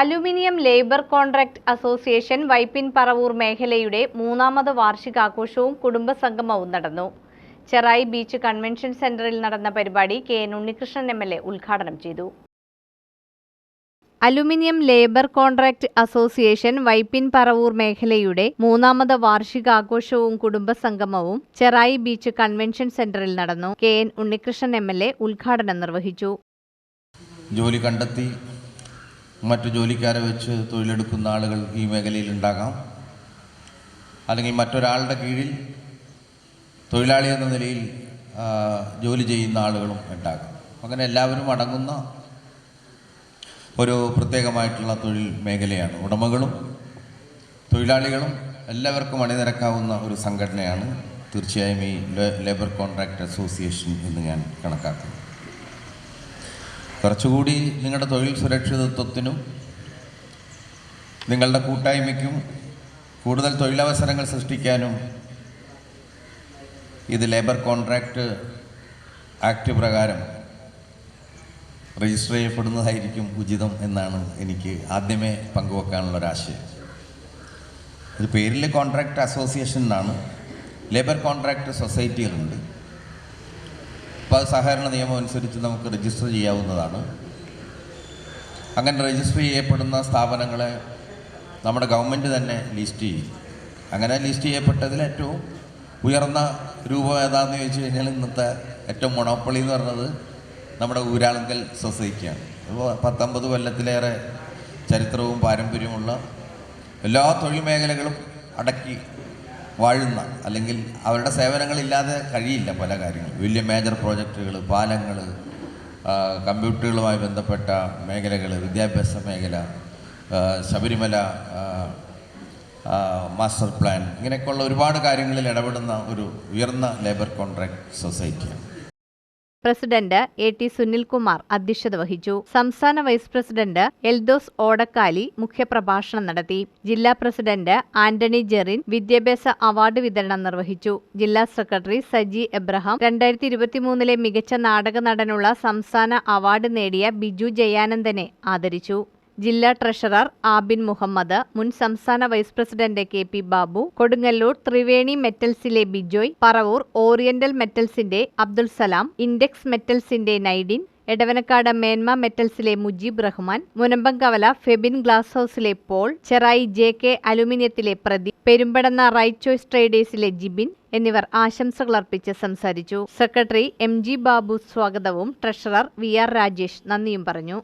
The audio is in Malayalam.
Aluminium labour contract association Vypin Paravur മേഖലയുടെ മൂന്നാമത് വാർഷികാഘോഷവും കുടുംബസംഗമവും നടന്നു. ചെറായി ബീച്ച് കൺവെൻഷൻ സെന്ററിൽ നടന്ന പരിപാടി K N Unnikrishnan M L A ഉദ്ഘാടനം ചെയ്തു. Aluminium labour contract association Vypin Paravur മേഖലയുടെ മൂന്നാമത് വാർഷികാഘോഷവും കുടുംബസംഗമവും ചെറായി ബീച്ച് കൺവെൻഷൻ സെന്ററിൽ നടന്നു. K N Unnikrishnan M L A ഉദ്ഘാടനം നിർവഹിച്ചു. ജോലി കണ്ടെത്തി. മറ്റു ജോലിക്കാരെ വെച്ച് തൊഴിലെടുക്കുന്ന ആളുകൾ ഈ മേഖലയിൽ ഉണ്ടാകാം. അല്ലെങ്കിൽ മറ്റൊരാളുടെ കീഴിൽ തൊഴിലാളി എന്ന നിലയിൽ ജോലി ചെയ്യുന്ന ആളുകളും ഉണ്ടാകാം. അങ്ങനെ എല്ലാവരും അടങ്ങുന്ന ഒരു പ്രത്യേകമായിട്ടുള്ള തൊഴിൽ മേഖലയാണ്. ഉടമകളും തൊഴിലാളികളും എല്ലാവർക്കും അണിനിരക്കാവുന്ന ഒരു സംഘടനയാണ്. തീർച്ചയായും ഈ ലേബർ കോൺട്രാക്ട് അസോസിയേഷൻ എന്ന് ഞാൻ കണക്കാക്കുന്നു. കുറച്ചുകൂടി നിങ്ങളുടെ തൊഴിൽ സുരക്ഷിതത്വത്തിനും നിങ്ങളുടെ കൂട്ടായ്മയ്ക്കും കൂടുതൽ തൊഴിലവസരങ്ങൾ സൃഷ്ടിക്കാനും ഇത് ലേബർ കോൺട്രാക്റ്റ് ആക്ട് പ്രകാരം രജിസ്റ്റർ ചെയ്യപ്പെടുന്നതായിരിക്കും ഉചിതം എന്നാണ് എനിക്ക് ആദ്യമേ പങ്കുവെക്കാനുള്ള ഒരാശയം ഇത് പേരിൽ കോൺട്രാക്ട് അസോസിയേഷൻ എന്നാണ് ലേബർ കോൺട്രാക്ട് സൊസൈറ്റികളുണ്ട് സഹകരണ നിയമം അനുസരിച്ച് നമുക്ക് രജിസ്റ്റർ ചെയ്യാവുന്നതാണ്. അങ്ങനെ രജിസ്റ്റർ ചെയ്യപ്പെടുന്ന സ്ഥാപനങ്ങളെ നമ്മുടെ ഗവൺമെന്റ് തന്നെ ലിസ്റ്റ് ചെയ്യും. അങ്ങനെ ലിസ്റ്റ് ചെയ്യപ്പെട്ടതിൽ ഏറ്റവും ഉയർന്ന രൂപം ഏതാണെന്ന് ചോദിച്ചു കഴിഞ്ഞാൽ ഇന്നത്തെ ഏറ്റവും മൊണോപ്പൊളി എന്ന് പറഞ്ഞത് നമ്മുടെ ഊരാളുങ്കൽ സൊസൈറ്റിയാണ്. അപ്പോൾ പത്തൊമ്പത് കൊല്ലത്തിലേറെ ചരിത്രവും പാരമ്പര്യമുള്ള എല്ലാ തൊഴിൽ മേഖലകളും അടക്കി വാഴുന്ന അല്ലെങ്കിൽ അവരുടെ സേവനങ്ങളില്ലാതെ കഴിയില്ല പല കാര്യങ്ങളും. വലിയ മേജർ പ്രോജക്റ്റുകൾ പാലങ്ങൾ കമ്പ്യൂട്ടറുകളുമായി ബന്ധപ്പെട്ട മേഖലകൾ വിദ്യാഭ്യാസ മേഖല ശബരിമല മാസ്റ്റർ പ്ലാൻ ഇങ്ങനെയൊക്കെയുള്ള ഒരുപാട് കാര്യങ്ങളിൽ ഇടപെടുന്ന ഒരു ഉയർന്ന ലേബർ കോൺട്രാക്ട് സൊസൈറ്റിയാണ് പ്രസിഡന്റ് എ ടി സുനിൽകുമാർ അധ്യക്ഷത വഹിച്ചു. സംസ്ഥാന വൈസ് പ്രസിഡന്റ് എൽദോസ് ഓടക്കാലി മുഖ്യപ്രഭാഷണം നടത്തി. ജില്ലാ പ്രസിഡന്റ് ആന്റണി ജെറിൻ വിദ്യാഭ്യാസ അവാർഡ് വിതരണം നിർവഹിച്ചു. ജില്ലാ സെക്രട്ടറി സജി എബ്രഹാം രണ്ടായിരത്തി ഇരുപത്തിമൂന്നിലെ മികച്ച നാടക നടനുള്ള സംസ്ഥാന അവാർഡ് നേടിയ ബിജു ജയാനന്ദനെ ആദരിച്ചു. ജില്ലാ ട്രഷറർ ആബിൻ മുഹമ്മദ് മുൻ സംസ്ഥാന vice president K P Babu Kodungallur Triveni മെറ്റൽസിലെ Bijoy Paravur oriental മെറ്റൽസിന്റെ അബ്ദുൾ സലാം ഇൻഡെക്സ് മെറ്റൽസിന്റെ നൈഡിൻ എടവനക്കാട് മേന്മ മെറ്റൽസിലെ മുജീബ് റഹ്മാൻ മുനമ്പംകവല ഫെബിൻ ഗ്ലാസ് ഹൌസിലെ പോൾ ചെറായി ജെ കെ അലുമിനിയത്തിലെ പ്രദീപ് പെരുമ്പടന്ന റൈറ്റ് ചോയ്സ് ട്രേഡേഴ്സിലെ ജിബിൻ എന്നിവർ ആശംസകൾ അർപ്പിച്ച് സംസാരിച്ചു. സെക്രട്ടറി എം ജി ബാബു സ്വാഗതവും ട്രഷറർ വി ആർ രാജേഷ് നന്ദിയും പറഞ്ഞു.